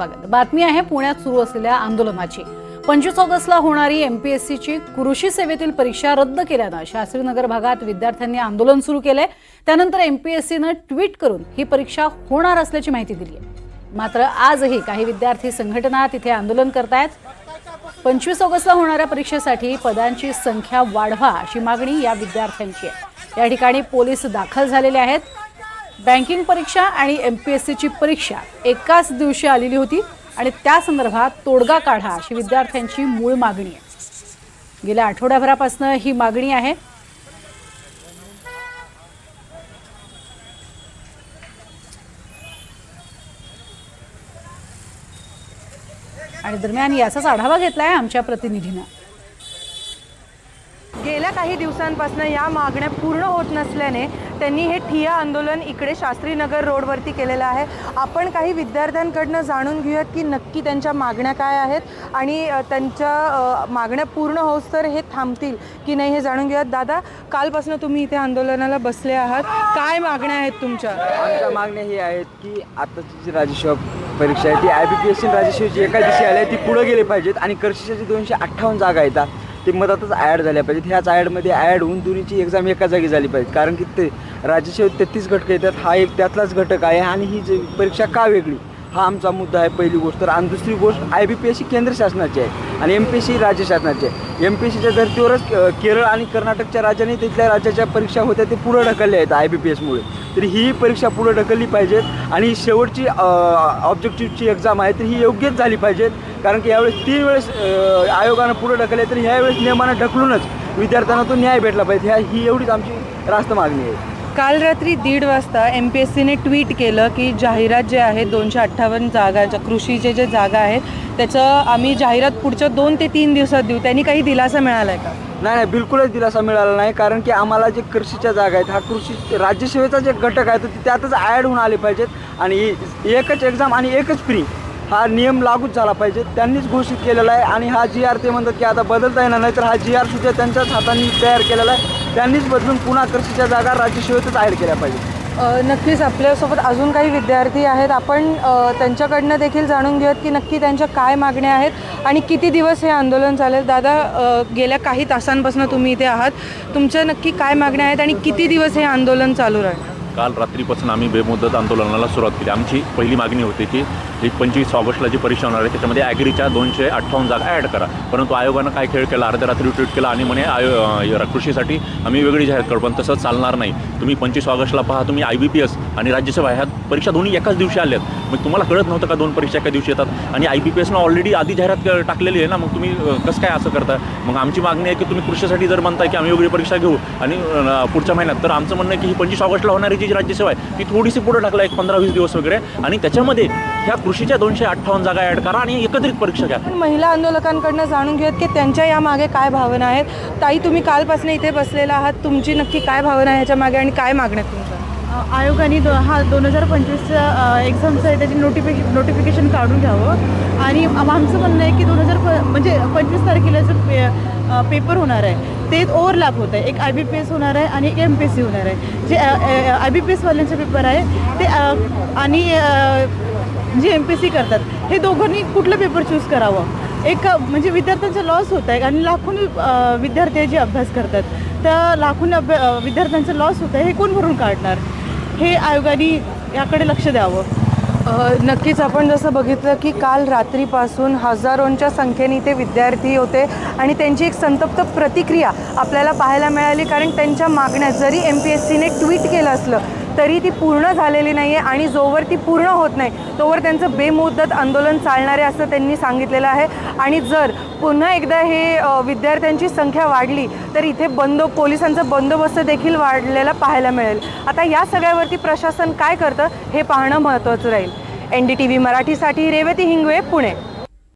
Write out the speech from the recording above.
स्वागत. बातमी आहे पुण्यात सुरू असलेल्या आंदोलनाची. पंचवीस ऑगस्टला होणारी एमपीएससीची कृषी सेवेतील परीक्षा रद्द केल्यानं शास्त्रीनगर भागात विद्यार्थ्यांनी आंदोलन सुरू केलंय. त्यानंतर एमपीएससीनं ट्विट करून ही परीक्षा होणार असल्याची माहिती दिली आहे मात्र आजही काही विद्यार्थी संघटना तिथे आंदोलन करतायत. पंचवीस ऑगस्टला होणाऱ्या परीक्षेसाठी पदांची संख्या वाढवा अशी मागणी या विद्यार्थ्यांची आहे. या ठिकाणी पोलीस दाखल झालेले आहेत. बँकिंग परीक्षा आणि एम पी एस सीची परीक्षा एकाच दिवशी आलेली होती आणि त्या संदर्भात तोडगा काढा अशी विद्यार्थ्यांची मूळ मागणी आहे. गेल्या आठवड्याभरापासून ही मागणी आहे. आणि दरम्यान याचाच आढावा घेतलाय आमच्या प्रतिनिधीनं. गेल्या काही दिवसांपासून या मागण्या पूर्ण होत नसल्याने त्यांनी हे ठिया आंदोलन इकडे शास्त्रीनगर रोडवरती केलेलं आहे. आपण काही विद्यार्थ्यांकडनं जाणून घेऊयात की नक्की त्यांच्या मागण्या काय आहेत आणि त्यांच्या मागण्या पूर्ण होस तर हे थांबतील की नाही हे जाणून घेऊयात. दादा कालपासून तुम्ही इथे आंदोलनाला बसले आहात. काय मागण्या आहेत तुमच्या? आमच्या मागण्या ही आहेत की आताची जी राजसेवा परीक्षा आहे ती I B P S C Rajseva जी एका दिवशी आली आहे ती पुढे गेली पाहिजेत आणि कर्षीच्या दोनशे अठ्ठावन्न जागा येतात ते मधातच ॲड झाल्या पाहिजेत. ह्याच ॲडमध्ये ॲड होऊन दोन्हीची एक्झाम एका जागी झाली पाहिजे कारण की ते राज्याचे तेहतीस घटक येतात हा एक त्यातलाच घटक आहे आणि ही जी परीक्षा का वेगळी? हा आमचा मुद्दा आहे पहिली गोष्ट. तर आणि दुसरी गोष्ट I B P S C केंद्र शासनाची आहे आणि एम पी एस सी राज्य शासनाची आहे. एम पी एस सीच्या धर्तीवरच केरळ आणि कर्नाटकच्या राज्याने तिथल्या राज्याच्या परीक्षा होत्या ते पुढं ढकलल्या आहेत आय बी पी एसमुळे तर ही परीक्षा पुढं ढकलली पाहिजेत आणि शेवटची ऑब्जेक्टिव्हची एक्झाम आहे तर ही योग्यच झाली पाहिजेत. कारण की यावेळेस तीन वेळेस आयोगानं पुढं ढकलले तर ह्यावेळेस नियमानं ढकलूनच विद्यार्थ्यांना तो न्याय भेटला पाहिजे. ह्या ही एवढीच आमची रास्त मागणी आहे. काल रात्री दीड वाजता एम पी एस सीने ट्विट केलं की जाहिरात जे आहे दोनशे अठ्ठावन्न जागा ज्या कृषीचे जे जागा आहेत त्याचं आम्ही जाहिरात पुढच्या दोन ते तीन दिवसात देऊ. त्यांनी काही दिलासा मिळाला आहे का? नाही नाही बिलकुलच दिलासा मिळाला नाही कारण की आम्हाला जे कृषीच्या जागा आहेत हा कृषी राज्यसेवेचा जे घटक आहे तर ते त्यातच ॲड होऊन आले पाहिजेत. आणि एकच एक्झाम आणि एकच फ्री हा नियम लागूच झाला पाहिजे त्यांनीच घोषित केलेला आहे आणि हा जी आर ते म्हणतात की आता बदलता येणार नाही तर हा जी आर सुद्धा त्यांच्याच हातांनी तयार केलेला आहे. त्यांनीच बदलून पुन्हा आकर्षीच्या जागा राज्यसेवेतच ॲड केल्या पाहिजे नक्कीच आपल्यासोबत अजून काही विद्यार्थी आहेत. आपण त्यांच्याकडनं देखील जाणून घेऊयात की नक्की त्यांच्या काय मागण्या आहेत आणि किती दिवस हे आंदोलन चालेल. दादा गेल्या काही तासांपासून तुम्ही इथे आहात. तुमच्या नक्की काय मागण्या आहेत आणि किती दिवस हे आंदोलन चालू राहील? काल रात्रीपासून आम्ही बेमुदत आंदोलनाला सुरुवात केली. आमची पहिली मागणी होती की जी पंचवीस ऑगस्टला जी परीक्षा होणार आहे त्याच्यामध्ये ॲग्रीच्या दोनशे अठ्ठावन्न जागा ॲड करा. परंतु आयोगानं काय खेळ केला? अर्ध्या रात्री ट्विट केला आणि म्हणे आयो कृषीसाठी आम्ही वेगळी जाहीर करू पण तसंच चालणार नाही. तुम्ही पंचवीस ऑगस्टला पहा तुम्ही आय बी पी एस आणि राज्यसभा ह्या परीक्षा दोन्ही एकाच दिवशी आल्यात. मग तुम्हाला कळत नव्हतं का दोन परीक्षा एका दिवशी येतात? आणि आय बी पी एसनं ऑलरेडी आधी जाहिरात टाकलेली आहे ना मग तुम्ही कसं काय असं करता? मग आमची मागणी आहे की तुम्ही कृषीसाठी जर म्हणताय की आम्ही वेगळी परीक्षा घेऊ आणि पुढच्या महिन्यात तर आमचं म्हणणं आहे की ही पंचवीस ऑगस्टला होणारी जी राज्यसेवा आहे ती थोडीशी पुढे टाकला एक पंधरा वीस दिवस वगैरे. आणि त्याच्यामध्ये ह्या कृषीच्या दोनशे अठ्ठावन्न जागा ॲड करा आणि एकत्रित परीक्षा घ्या. महिला आंदोलकांकडनं जाणून घेऊयात की त्यांच्या या मागे काय भावना आहेत. ताई तुम्ही कालपासून इथे बसलेला आहात. तुमची नक्की काय भावना आहे ह्याच्या मागे आणि काय मागण्या तुमच्या? आयोगाने दो हा दोन हजार पंचवीसच्या एक्झामचं आहे त्याची नोटिफिके नोटिफिकेशन काढून घ्यावं. आणि आमचं म्हणणं आहे की दोन हजार प म्हणजे पंचवीस तारखेला जो पे पेपर होणार आहे ते ओव्हरलॅप होत आहे. एक आय बी पी एस होणार आहे आणि एक एम पी एस सी होणार आहे. जे आय बी पी एसवाल्यांचे पेपर आहे ते आणि जे एम पी एस सी करतात हे दोघांनी कुठलं पेपर चूज करावं? एक म्हणजे विद्यार्थ्यांचा लॉस होत आहे आणि लाखोनी विद्यार्थी जे अभ्यास करतात. त्या लाखोनी अभ्या विद्यार्थ्यांचा विद्यार्थ्यांचं लॉस होत आहे हे कोण भरून काढणार? हे आयोगाने याकडे लक्ष द्यावं. नक्कीच आपण जसं बघितलं की काल रात्रीपासून हजारोंच्या संख्येने इथे विद्यार्थी होते आणि त्यांची एक संतप्त प्रतिक्रिया आपल्याला पाहायला मिळाली कारण त्यांच्या मागण्या जरी एम पी एस सीने ट्विट केलं असलं तरी ती पूर्ण झालेली नाही आहे आणि जोवर ती पूर्ण होत नाही तोवर त्यांचं बेमुदत आंदोलन चालणार आहे असं त्यांनी सांगितलेलं आहे. आणि जर पुन्हा एकदा हे विद्यार्थ्यांची संख्या वाढली तर इथे बंद पोलिसांचा बंदोबस्त देखील वाढलेला पाहायला मिळेल. आता या सगळ्यावरती प्रशासन काय करतं हे पाहणं महत्त्वाचं राहील. एन डी टी व्ही मराठीसाठी रेवती हिंगवे पुणे.